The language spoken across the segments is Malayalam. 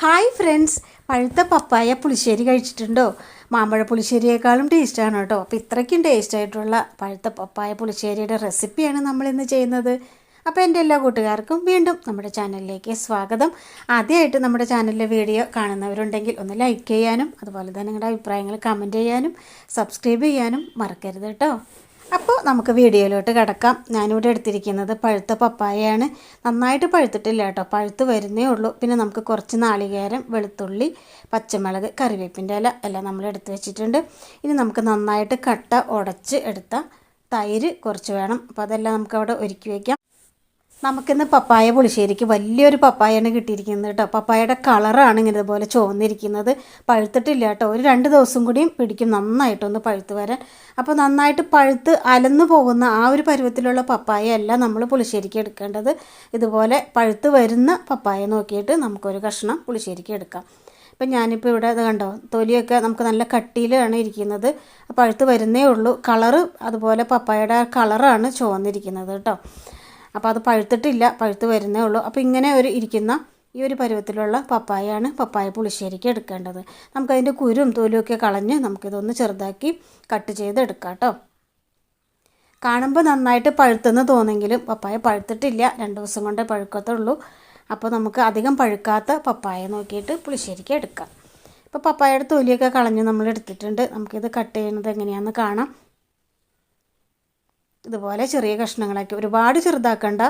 ഹായ് ഫ്രണ്ട്സ് പഴുത്ത പപ്പായ പുളിശ്ശേരി കഴിച്ചിട്ടുണ്ടോ? മാമ്പഴ പുളിശ്ശേരിയേക്കാളും ടേസ്റ്റാണ് കേട്ടോ. അപ്പോൾ ഇത്രയ്ക്കും ടേസ്റ്റായിട്ടുള്ള പഴുത്ത പപ്പായ പുളിശ്ശേരിയുടെ റെസിപ്പിയാണ് നമ്മളിന്ന് ചെയ്യുന്നത്. അപ്പോൾ എന്റെ എല്ലാ കൂട്ടുകാർക്കും വീണ്ടും നമ്മുടെ ചാനലിലേക്ക് സ്വാഗതം. ആദ്യമായിട്ട് നമ്മുടെ ചാനലിലെ വീഡിയോ കാണുന്നവരുണ്ടെങ്കിൽ ഒന്ന് ലൈക്ക് ചെയ്യാനും അതുപോലെ തന്നെ നിങ്ങളുടെ അഭിപ്രായങ്ങൾ കമന്റ് ചെയ്യാനും സബ്സ്ക്രൈബ് ചെയ്യാനും മറക്കരുത് കേട്ടോ. അപ്പോൾ നമുക്ക് വീഡിയോയിലോട്ട് കിടക്കാം. ഞാനിവിടെ എടുത്തിരിക്കുന്നത് പഴുത്ത പപ്പായയാണ്. നന്നായിട്ട് പഴുത്തിട്ടില്ല കേട്ടോ. പഴുത്ത് വരുന്നേ ഉള്ളൂ. പിന്നെ നമുക്ക് കുറച്ച് നാളികേരം വെളുത്തുള്ളി പച്ചമുളക് കറിവേപ്പിന്റെ ഇല എല്ലാം നമ്മൾ എടുത്ത് വെച്ചിട്ടുണ്ട്. ഇനി നമുക്ക് നന്നായിട്ട് കട്ട ഉടച്ച് എടുത്ത തൈര് കുറച്ച് വേണം. അപ്പോൾ അതെല്ലാം നമുക്ക് അവിടെ ഒരുക്കി വയ്ക്കാം നമുക്കിന്ന് പപ്പായ പുളിശ്ശേരിക്ക് വലിയൊരു പപ്പായാണ് കിട്ടിയിരിക്കുന്നത് കേട്ടോ. പപ്പായയുടെ കളറാണ് ഇങ്ങനെ ഇതുപോലെ ചുവന്നിരിക്കുന്നത്. പഴുത്തിട്ടില്ല കേട്ടോ. ഒരു രണ്ട് ദിവസം കൂടിയും പിടിക്കും. നന്നായിട്ടൊന്ന് പഴുത്ത് വരാൻ. അപ്പോൾ നന്നായിട്ട് പഴുത്ത് അലന്നു പോകുന്ന ആ ഒരു പരുവത്തിലുള്ള പപ്പായ അല്ല നമ്മൾ പുളിശ്ശേരിക്ക് എടുക്കേണ്ടത്. ഇതുപോലെ പഴുത്ത് വരുന്ന പപ്പായ നോക്കിയിട്ട് നമുക്കൊരു കഷ്ണം പുളിശ്ശേരിക്ക് എടുക്കാം. ഇപ്പം ഞാനിപ്പോൾ ഇവിടെ ഇത് കണ്ടോ? തൊലിയൊക്കെ നമുക്ക് നല്ല കട്ടിയിലാണ് ഇരിക്കുന്നത്. പഴുത്ത് വരുന്നേ ഉള്ളൂ. കളറ് അതുപോലെ പപ്പായയുടെ കളറാണ് ചുവന്നിരിക്കുന്നത് കേട്ടോ. അപ്പോൾ അത് പഴുത്തിട്ടില്ല പഴുത്ത് വരുന്നേ ഉള്ളൂ. അപ്പോൾ ഇങ്ങനെ ഒരു ഇരിക്കുന്ന ഈ ഒരു പരുവത്തിലുള്ള പപ്പായയാണ് പപ്പായ പുളിശ്ശേരിക്ക് എടുക്കേണ്ടത്. നമുക്കതിന്റെ കുരും തോലുമൊക്കെ കളഞ്ഞ് നമുക്കിതൊന്ന് ചെറുതാക്കി കട്ട് ചെയ്ത് എടുക്കാം കേട്ടോ. കാണുമ്പോൾ നന്നായിട്ട് പഴുത്തെന്ന് തോന്നെങ്കിലും പപ്പായ പഴുത്തിട്ടില്ല രണ്ട് ദിവസം കൊണ്ടേ പഴുക്കത്തുള്ളൂ. അപ്പോൾ നമുക്ക് അധികം പഴുക്കാത്ത പപ്പായ നോക്കിയിട്ട് പുളിശ്ശേരിക്ക് എടുക്കാം. ഇപ്പോൾ പപ്പായയുടെ തൊലിയൊക്കെ കളഞ്ഞ് നമ്മൾ എടുത്തിട്ടുണ്ട്. നമുക്കിത് കട്ട് ചെയ്യുന്നത് എങ്ങനെയാണെന്ന് കാണാം. ഇതുപോലെ ചെറിയ കഷ്ണങ്ങളാക്കി ഒരുപാട് ചെറുതാക്കണ്ട.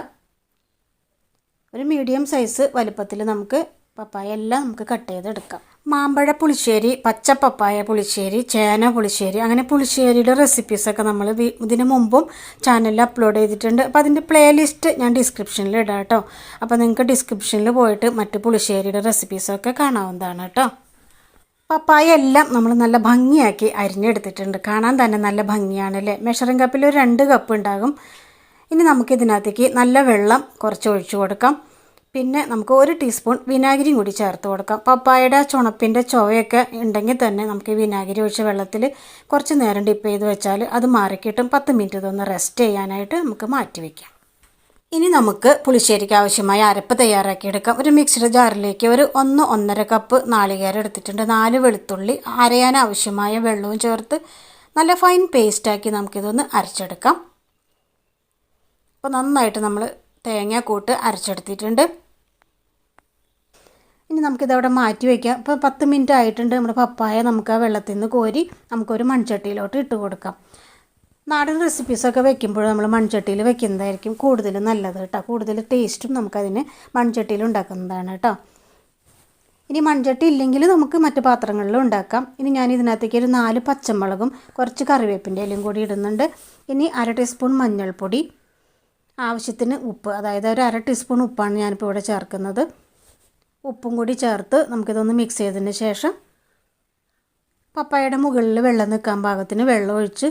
ഒരു മീഡിയം സൈസ് വലുപ്പത്തിൽ നമുക്ക് പപ്പായ എല്ലാം നമുക്ക് കട്ട് ചെയ്തെടുക്കാം. മാമ്പഴ പുളിശ്ശേരി പച്ച പപ്പായ പുളിശ്ശേരി ചേന പുളിശ്ശേരി അങ്ങനെ പുളിശ്ശേരിയുടെ റെസിപ്പീസൊക്കെ നമ്മൾ ഇതിനു മുമ്പും ചാനലിൽ അപ്ലോഡ് ചെയ്തിട്ടുണ്ട്. അപ്പോൾ അതിന്റെ പ്ലേലിസ്റ്റ് ഞാൻ ഡിസ്ക്രിപ്ഷനിൽ ഇടാം കേട്ടോ. അപ്പോൾ നിങ്ങൾക്ക് ഡിസ്ക്രിപ്ഷനിൽ പോയിട്ട് മറ്റ് പുളിശ്ശേരിയുടെ റെസിപ്പീസൊക്കെ കാണാവുന്നതാണ് കേട്ടോ. പപ്പായ എല്ലാം നമ്മൾ നല്ല ഭംഗിയാക്കി അരിഞ്ഞെടുത്തിട്ടുണ്ട്. കാണാൻ തന്നെ നല്ല ഭംഗിയാണ് അല്ലേ മെഷറിംഗ് കപ്പിൽ ഒരു രണ്ട് കപ്പ് ഉണ്ടാകും. ഇനി നമുക്കിതിനകത്തേക്ക് നല്ല വെള്ളം കുറച്ച് ഒഴിച്ചു കൊടുക്കാം. പിന്നെ നമുക്ക് ഒരു ടീസ്പൂൺ വിനാഗിരിയും കൂടി ചേർത്ത് കൊടുക്കാം. പപ്പായയുടെ ചുണപ്പിന്റെ ചുവയൊക്കെ ഉണ്ടെങ്കിൽ തന്നെ നമുക്ക് ഈ വിനാഗിരി ഒഴിച്ച വെള്ളത്തിൽ കുറച്ച് നേരം ഡിപ്പ് ചെയ്ത് വെച്ചാൽ അത് മാറിക്കിട്ടും. പത്ത് മിനിറ്റ് ഇതൊന്ന് റെസ്റ്റ് ചെയ്യാനായിട്ട് നമുക്ക് മാറ്റി വയ്ക്കാം ഇനി നമുക്ക് പുളിശ്ശേരിക്ക് ആവശ്യമായ അരപ്പ് തയ്യാറാക്കിയെടുക്കാം. ഒരു മിക്സർ ജാറിലേക്ക് ഒരു ഒന്ന് ഒന്നര കപ്പ് നാളികേരം എടുത്തിട്ടുണ്ട്. നാല് വെളുത്തുള്ളി അരയാൻ ആവശ്യമായ വെള്ളവും ചേർത്ത് നല്ല ഫൈൻ പേസ്റ്റാക്കി നമുക്കിതൊന്ന് അരച്ചെടുക്കാം. അപ്പോൾ നന്നായിട്ട് നമ്മൾ തേങ്ങ കൂട്ട് അരച്ചെടുത്തിട്ടുണ്ട്. ഇനി നമുക്കിതവിടെ മാറ്റി വയ്ക്കാം ഇപ്പോൾ പത്ത് മിനിറ്റ് ആയിട്ടുണ്ട്. നമ്മുടെ പപ്പായ നമുക്ക് ആ വെള്ളത്തിൽ നിന്ന് കോരി നമുക്കൊരു മൺചട്ടിയിലോട്ട് ഇട്ട് കൊടുക്കാം. നാടൻ റെസിപ്പീസൊക്കെ വെക്കുമ്പോൾ നമ്മൾ മൺചട്ടിയിൽ വെക്കുന്നതായിരിക്കും കൂടുതൽ നല്ലത് കേട്ടോ. കൂടുതൽ ടേസ്റ്റും നമുക്കതിന് മൺചട്ടിയിൽ ഉണ്ടാക്കുന്നതാണ് കേട്ടോ. ഇനി മൺചട്ടി ഇല്ലെങ്കിൽ നമുക്ക് മറ്റു പാത്രങ്ങളിലും ഉണ്ടാക്കാം. ഇനി ഞാൻ ഇതിനകത്തേക്ക് ഒരു നാല് പച്ചമുളകും കുറച്ച് കറിവേപ്പിന്റെ ഇലയും കൂടി ഇടുന്നുണ്ട്. ഇനി അര ടീസ്പൂൺ മഞ്ഞൾപ്പൊടി ആവശ്യത്തിന് ഉപ്പ് അതായത് ഒരു അര ടീസ്പൂൺ ഉപ്പാണ് ഞാനിപ്പോൾ ഇവിടെ ചേർക്കുന്നത്. ഉപ്പും കൂടി ചേർത്ത് നമുക്കിതൊന്ന് മിക്സ് ചെയ്തതിന് ശേഷം പപ്പായയുടെ മുകളിൽ വെള്ളം നിൽക്കാൻ പാകത്തിന് വെള്ളം ഒഴിച്ച്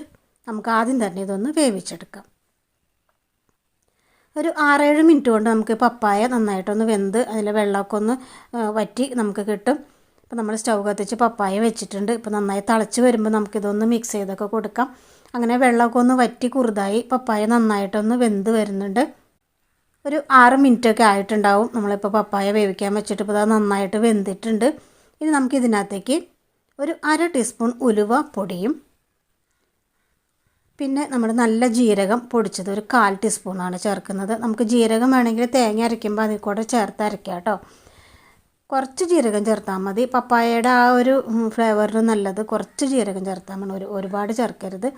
നമുക്ക് ആദ്യം തന്നെ ഇതൊന്ന് വേവിച്ചെടുക്കാം. ഒരു ആറേഴ് മിനിറ്റ് കൊണ്ട് നമുക്ക് പപ്പായ നന്നായിട്ടൊന്ന് വെന്ത് അതിലെ വെള്ളമൊക്കെ ഒന്ന് വറ്റി നമുക്ക് കിട്ടും. ഇപ്പോൾ നമ്മൾ സ്റ്റൗ കത്തിച്ച് പപ്പായ വെച്ചിട്ടുണ്ട്. ഇപ്പോൾ നന്നായി തിളച്ച് വരുമ്പോൾ നമുക്കിതൊന്ന് മിക്സ് ചെയ്തൊക്കെ കൊടുക്കാം. അങ്ങനെ വെള്ളമൊക്കെ ഒന്ന് വറ്റി കുറുതായി പപ്പായ നന്നായിട്ടൊന്ന് വെന്ത് വരുന്നുണ്ട്. ഒരു ആറ് മിനിറ്റൊക്കെ ആയിട്ടുണ്ടാവും നമ്മളിപ്പോൾ പപ്പായ വേവിക്കാൻ വെച്ചിട്ട്. ഇപ്പോൾ അത് നന്നായിട്ട് വെന്തിട്ടുണ്ട്. ഇനി നമുക്ക് ഇതിനകത്തേക്ക് ഒരു അര ടീസ്പൂൺ ഉലുവ പൊടിയും പിന്നെ നമ്മൾ നല്ല ജീരകം പൊടിച്ചത് ഒരു കാൽ ടീസ്പൂണാണ് ചേർക്കുന്നത്. നമുക്ക് ജീരകം വേണമെങ്കിൽ തേങ്ങ അരയ്ക്കുമ്പോൾ അതിൽ കൂടെ ചേർത്ത് അരയ്ക്കാം കേട്ടോ. കുറച്ച് ജീരകം ചേർത്താൽ മതി. പപ്പായയുടെ ആ ഒരു ഫ്ലേവറിന് നല്ലത് കുറച്ച് ജീരകം ചേർത്താൽ മതി. ഒരു ഒരുപാട് ചേർക്കരുത്.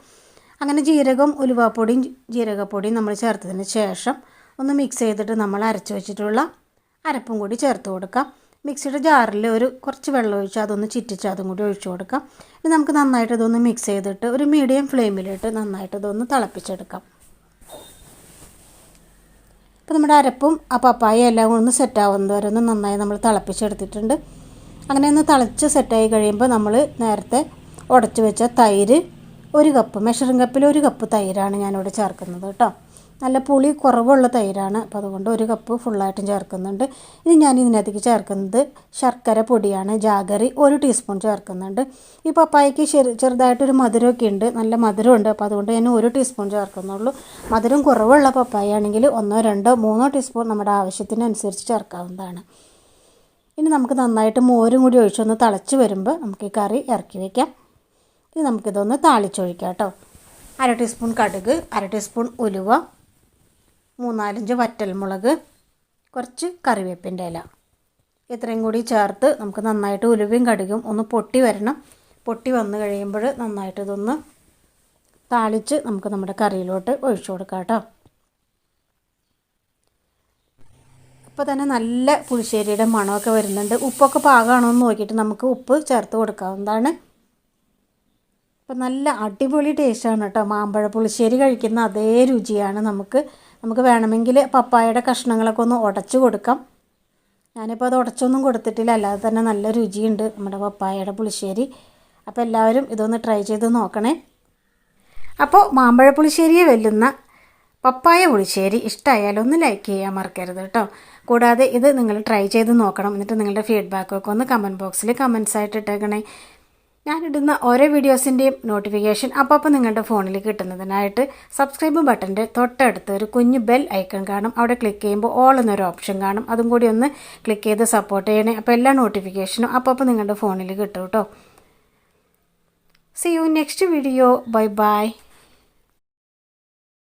അങ്ങനെ ജീരകം ഉലുവാപ്പൊടിയും ജീരകപ്പൊടിയും നമ്മൾ ചേർത്തതിന് ശേഷം ഒന്ന് മിക്സ് ചെയ്തിട്ട് നമ്മൾ അരച്ച് വെച്ചിട്ടുള്ള അരപ്പും കൂടി ചേർത്ത് കൊടുക്കാം. മിക്സിയുടെ ജാറിൽ ഒരു കുറച്ച് വെള്ളം ഒഴിച്ച് അതൊന്ന് ചിറ്റിച്ച് അതും കൂടി ഒഴിച്ചു കൊടുക്കാം. ഇനി നമുക്ക് നന്നായിട്ട് ഇതൊന്ന് മിക്സ് ചെയ്തിട്ട് ഒരു മീഡിയം ഫ്ലെയിമിലിട്ട് നന്നായിട്ട് ഇതൊന്ന് തിളപ്പിച്ചെടുക്കാം. അപ്പോൾ നമ്മുടെ അരപ്പും ആ പപ്പായ എല്ലാം ഒന്ന് സെറ്റാവുന്നത് വരെ ഒന്ന് നന്നായി നമ്മൾ തിളപ്പിച്ചെടുത്തിട്ടുണ്ട്. അങ്ങനെ ഒന്ന് തിളച്ച് സെറ്റായി കഴിയുമ്പോൾ നമ്മൾ നേരത്തെ ഉടച്ച് വെച്ച തൈര് ഒരു കപ്പ് മെഷറിംഗ് കപ്പിൽ ഒരു കപ്പ് തൈരാണ് ഞാനിവിടെ ചേർക്കുന്നത് കേട്ടോ. നല്ല പുളി കുറവുള്ള തൈരാണ്. അപ്പോൾ അതുകൊണ്ട് ഒരു കപ്പ് ഫുള്ളായിട്ടും ചേർക്കുന്നുണ്ട്. ഇനി ഞാൻ ഇതിനകത്തേക്ക് ചേർക്കുന്നത് ശർക്കര പൊടിയാണ്. ജാഗറി ഒരു ടീസ്പൂൺ ചേർക്കുന്നുണ്ട്. ഈ പപ്പായക്ക് ചെറു ചെറുതായിട്ടൊരു മധുരമൊക്കെ ഉണ്ട്. നല്ല മധുരമുണ്ട്. അപ്പോൾ അതുകൊണ്ട് ഞാൻ ഒരു ടീസ്പൂൺ ചേർക്കുന്നുള്ളൂ. മധുരം കുറവുള്ള പപ്പായ ആണെങ്കിൽ ഒന്നോ രണ്ടോ മൂന്നോ ടീസ്പൂൺ നമ്മുടെ ആവശ്യത്തിനനുസരിച്ച് ചേർക്കാവുന്നതാണ്. ഇനി നമുക്ക് നന്നായിട്ട് മോരും കൂടി ഒഴിച്ചൊന്ന് തിളച്ച് വരുമ്പോൾ നമുക്ക് ഈ കറി ഇറക്കി വയ്ക്കാം ഇനി നമുക്കിതൊന്ന് താളിച്ചൊഴിക്കാം കേട്ടോ. അര ടീസ്പൂൺ കടുക് അര ടീസ്പൂൺ ഉലുവ മൂന്നാലഞ്ച് വറ്റൽമുളക് കുറച്ച് കറിവേപ്പിന്റെ ഇല. ഇത്രയും കൂടി ചേർത്ത് നമുക്ക് നന്നായിട്ട് ഉലുവയും കടുകും ഒന്ന് പൊട്ടി വരണം. പൊട്ടി വന്നു കഴിയുമ്പോൾ നന്നായിട്ട് ഇതൊന്ന് താളിച്ച് നമുക്ക് നമ്മുടെ കറിയിലോട്ട് ഒഴിച്ചു കൊടുക്കാം കേട്ടോ. ഇപ്പോൾ തന്നെ നല്ല പുളിശ്ശേരിയുടെ മണമൊക്കെ വരുന്നുണ്ട്. ഉപ്പൊക്കെ പാകമാണോ എന്ന് നോക്കിയിട്ട് നമുക്ക് ഉപ്പ് ചേർത്ത് കൊടുക്കാവുന്നതാണ്. ഇപ്പം നല്ല അടിപൊളി ടേസ്റ്റാണ് കേട്ടോ. മാമ്പഴ പുളിശ്ശേരി കഴിക്കുന്ന അതേ രുചിയാണ് നമുക്ക് നമുക്ക് വേണമെങ്കിൽ പപ്പായയുടെ കഷ്ണങ്ങളൊക്കെ ഒന്ന് ഉടച്ചു കൊടുക്കാം. ഞാനിപ്പോൾ അത് ഉടച്ചൊന്നും കൊടുത്തിട്ടില്ല. അല്ലാതെ തന്നെ നല്ല രുചിയുണ്ട് നമ്മുടെ പപ്പായയുടെ പുളിശ്ശേരി. അപ്പോൾ എല്ലാവരും ഇതൊന്ന് ട്രൈ ചെയ്ത് നോക്കണേ. അപ്പോൾ മാമ്പഴ പുളിശ്ശേരിയെ വെല്ലുന്ന പപ്പായ പുളിശ്ശേരി ഇഷ്ടമായാലും ഒന്ന് ലൈക്ക് ചെയ്യാൻ മറക്കരുത് കേട്ടോ. കൂടാതെ ഇത് നിങ്ങൾ ട്രൈ ചെയ്ത് നോക്കണം. എന്നിട്ട് നിങ്ങളുടെ ഫീഡ്ബാക്കൊക്കെ ഒന്ന് കമന്റ് ബോക്സിൽ കമൻസ് ആയിട്ട് ഇട്ടേക്കണേ. ഞാനിടുന്ന ഓരോ വീഡിയോസിന്റെയും നോട്ടിഫിക്കേഷൻ അപ്പോൾ നിങ്ങളുടെ ഫോണിൽ കിട്ടുന്നതിനായിട്ട് സബ്സ്ക്രൈബ് ബട്ടന്റെ തൊട്ടടുത്ത് ഒരു കുഞ്ഞു ബെൽ ഐക്കൺ കാണും. അവിടെ ക്ലിക്ക് ചെയ്യുമ്പോൾ ഓൾ എന്നൊരു ഓപ്ഷൻ കാണും. അതും കൂടി ഒന്ന് ക്ലിക്ക് ചെയ്ത് സപ്പോർട്ട് ചെയ്യണേ. അപ്പോൾ എല്ലാ നോട്ടിഫിക്കേഷനും അപ്പോൾ നിങ്ങളുടെ ഫോണിൽ കിട്ടും കേട്ടോ see you next video bye bye